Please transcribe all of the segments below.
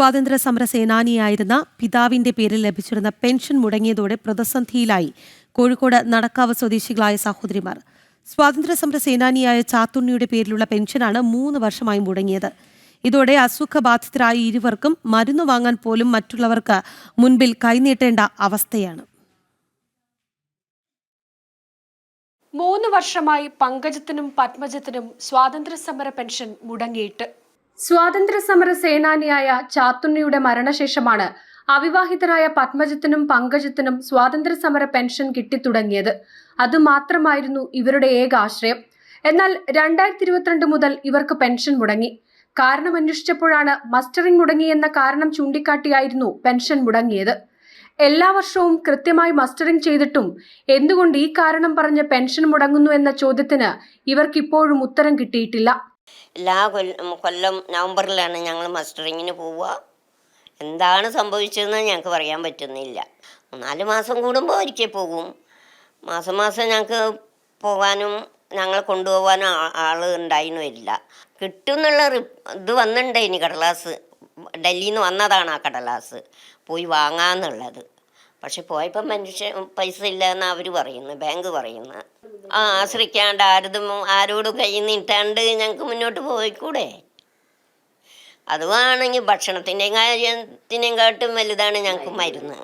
സ്വാതന്ത്ര്യ സമര സേനാനിയായിരുന്ന പിതാവിന്റെ പേരിൽ ലഭിച്ചിരുന്ന പെൻഷൻ മുടങ്ങിയതോടെ പ്രതിസന്ധിയിലായി കോഴിക്കോട് നടക്കാവ് സ്വദേശികളായ സഹോദരിമാർ. സ്വാതന്ത്ര്യ സമര സേനാനിയായ ചാത്തുണ്ണിയുടെ പേരിലുള്ള പെൻഷനാണ് മൂന്ന് വർഷമായി മുടങ്ങിയത്. ഇതോടെ അസുഖബാധിതരായ ഇരുവർക്കും മരുന്ന് വാങ്ങാൻ പോലും മറ്റുള്ളവർക്ക് മുൻപിൽ കൈനീട്ടേണ്ട അവസ്ഥയാണ്. മൂന്ന് വർഷമായി പങ്കജത്തിനും പത്മജത്തിനും സ്വാതന്ത്ര്യ സമര പെൻഷൻ മുടങ്ങിയിട്ട് സ്വാതന്ത്ര്യ സമര സേനാനിയായ ചാത്തുണ്ണിയുടെ മരണശേഷമാണ് അവിവാഹിതരായ പത്മജത്തിനും പങ്കജത്തിനും സ്വാതന്ത്ര്യ സമര പെൻഷൻ കിട്ടിത്തുടങ്ങിയത്. അതുമാത്രമായിരുന്നു ഇവരുടെ ഏക ആശ്രയം എന്നാൽ രണ്ടായിരത്തി ഇരുപത്തിരണ്ട് മുതൽ ഇവർക്ക് പെൻഷൻ മുടങ്ങി. കാരണം അന്വേഷിച്ചപ്പോഴാണ് മസ്റ്ററിംഗ് മുടങ്ങിയെന്ന കാരണം ചൂണ്ടിക്കാട്ടിയായിരുന്നു പെൻഷൻ മുടങ്ങിയത്. എല്ലാ വർഷവും കൃത്യമായി മസ്റ്ററിംഗ് ചെയ്തിട്ടും എന്തുകൊണ്ട് ഈ കാരണം പറഞ്ഞ് പെൻഷൻ മുടങ്ങുന്നു എന്ന ചോദ്യത്തിന് ഇവർക്കിപ്പോഴും ഉത്തരം കിട്ടിയിട്ടില്ല. എല്ലാ കൊല്ലം കൊല്ലം നവംബറിലാണ് ഞങ്ങൾ മസ്റ്ററിങ്ങിന് പോവുക. എന്താണ് സംഭവിച്ചതെന്ന് ഞങ്ങൾക്ക് പറയാൻ പറ്റുന്നില്ല. നാല് മാസം കൂടുമ്പോൾ ഒരിക്കൽ പോകും. മാസം മാസം ഞങ്ങൾക്ക് പോകാനും ഞങ്ങൾ കൊണ്ടുപോകാനും ആൾ ഉണ്ടായിരുന്നു വരില്ല. റി- ഇത് വന്നിട്ടുണ്ടായിനി കടലാസ്. ഡൽഹിയിൽ നിന്ന് വന്നതാണ് ആ കടലാസ്. പോയി വാങ്ങാന്നുള്ളത്. പക്ഷെ പോയപ്പോൾ മനുഷ്യ പൈസ ഇല്ല എന്നാണ് അവർ പറയുന്നത് ബാങ്ക് പറയുന്നു. ആ ആശ്രയിക്കാണ്ട് ആരതും ആരോടും കൈ നീട്ടാണ്ട് ഞങ്ങൾക്ക് മുന്നോട്ട് പോയിക്കൂടെ? അതുവാണെങ്കിൽ ഭക്ഷണത്തിന്റെയും കാര്യത്തിനെയും കാട്ടും വലുതാണ് ഞങ്ങൾക്ക് മരുന്ന്.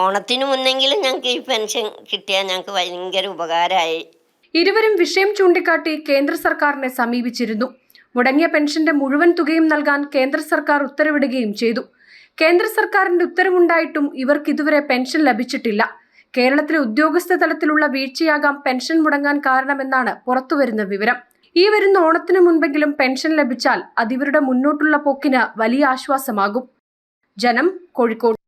ഓണത്തിന് മുന്നെങ്കിലും ഞങ്ങൾക്ക് ഈ പെൻഷൻ കിട്ടിയാൽ ഞങ്ങൾക്ക് ഭയങ്കര ഉപകാരമായി. ഇരുവരും വിഷയം ചൂണ്ടിക്കാട്ടി കേന്ദ്ര സർക്കാരിനെ സമീപിച്ചിരുന്നു. മുടങ്ങിയ പെൻഷന്റെ മുഴുവൻ തുകയും നൽകാൻ കേന്ദ്ര സർക്കാർ ഉത്തരവിടുകയും ചെയ്തു. കേന്ദ്ര സർക്കാരിന്റെ ഉത്തരവുണ്ടായിട്ടും ഇവർക്ക് ഇതുവരെ പെൻഷൻ ലഭിച്ചിട്ടില്ല. കേരളത്തിലെ ഉദ്യോഗസ്ഥ തലത്തിലുള്ള വീഴ്ചയാകാം പെൻഷൻ മുടങ്ങാൻ കാരണമെന്നാണ് പുറത്തുവരുന്ന വിവരം. ഈ വരുന്ന ഓണത്തിനു മുൻപെങ്കിലും പെൻഷൻ ലഭിച്ചാൽ അതിവരുടെ മുന്നോട്ടുള്ള പോക്കിന് വലിയ ആശ്വാസമാകും. ജനം കോഴിക്കോട്